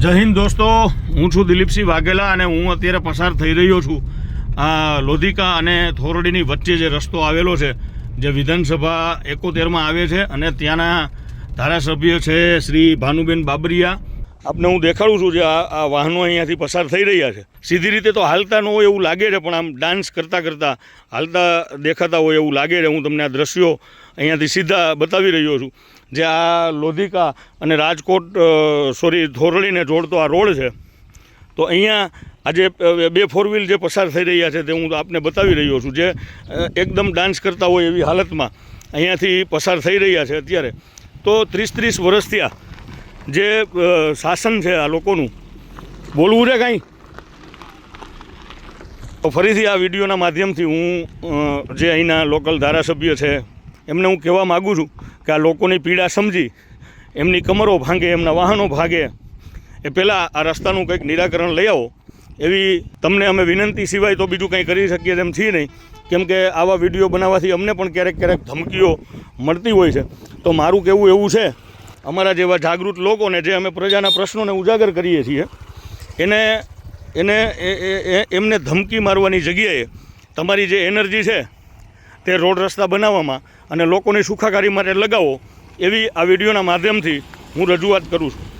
જય હિન્દ દોસ્તો, હું છું દિલીપસિંહ વાઘેલા અને હું અત્યારે પસાર થઈ રહ્યો છું આ લોધિકા અને થોરડીની વચ્ચે જે રસ્તો આવેલો છે, જે વિધાનસભા એકોતેરમાં આવે છે અને ત્યાંના ધારાસભ્ય છે શ્રી ભાનુબેન બાબરિયા. આપને હું દેખાડું છું જે આ વાહનો અહીંયાથી પસાર થઈ રહ્યા છે. સીધી રીતે તો હાલતા ન હોય એવું લાગે છે, પણ આમ ડાન્સ કરતાં કરતાં હાલતા દેખાતા હોય એવું લાગે છે. હું તમને આ દ્રશ્યો અહીંયાથી સીધા બતાવી રહ્યો છું. જે આ લોધિકા અને રાજકોટ સોરી, ધોરડીને જોડતો આ રોડ છે, તો અહીંયા આજે બે ફોર વ્હીલ જે પસાર થઈ રહ્યા છે તે હું આપને બતાવી રહ્યો છું. જે એકદમ ડાન્સ કરતા હોય એવી હાલતમાં અહીંયાથી પસાર થઈ રહ્યા છે અત્યારે. તો ત્રીસ ત્રીસ વર્ષથી આ જે શાસન છે આ લોકોનું. બોલવું છે કાંઈ? તો ફરીથી આ વિડીયોના માધ્યમથી હું જે અહીંના લોકલ ધારાસભ્ય છે, એમને હું કહેવા માગું છું કે આ લોકોની પીડા સમજી, એમની કમરો ભાંગે, એમના વાહનો ભાગે, એ પહેલાં આ રસ્તાનું કંઈક નિરાકરણ લઈ આવો. એવી તમને અમે વિનંતી સિવાય તો બીજું કંઈ કરી શકીએ તેમ છીએ નહીં. કેમ કે આવા વીડિયો બનાવવાથી અમને પણ ક્યારેક ક્યારેક ધમકીઓ મળતી હોય છે. તો મારું કહેવું એવું છે અમારા જેવા જાગૃત લોકોને જે અમે પ્રજાના પ્રશ્નોને ઉજાગર કરીએ છીએ, એને એને એમને ધમકી મારવાની જગ્યાએ તમારી જે એનર્જી છે, તે રોડ રસ્તા બનાવવામાં અને લોકોની સુખાકારી માટે લગાવો, એવી આ વિડીયોના માધ્યમથી હું રજૂઆત કરું છું.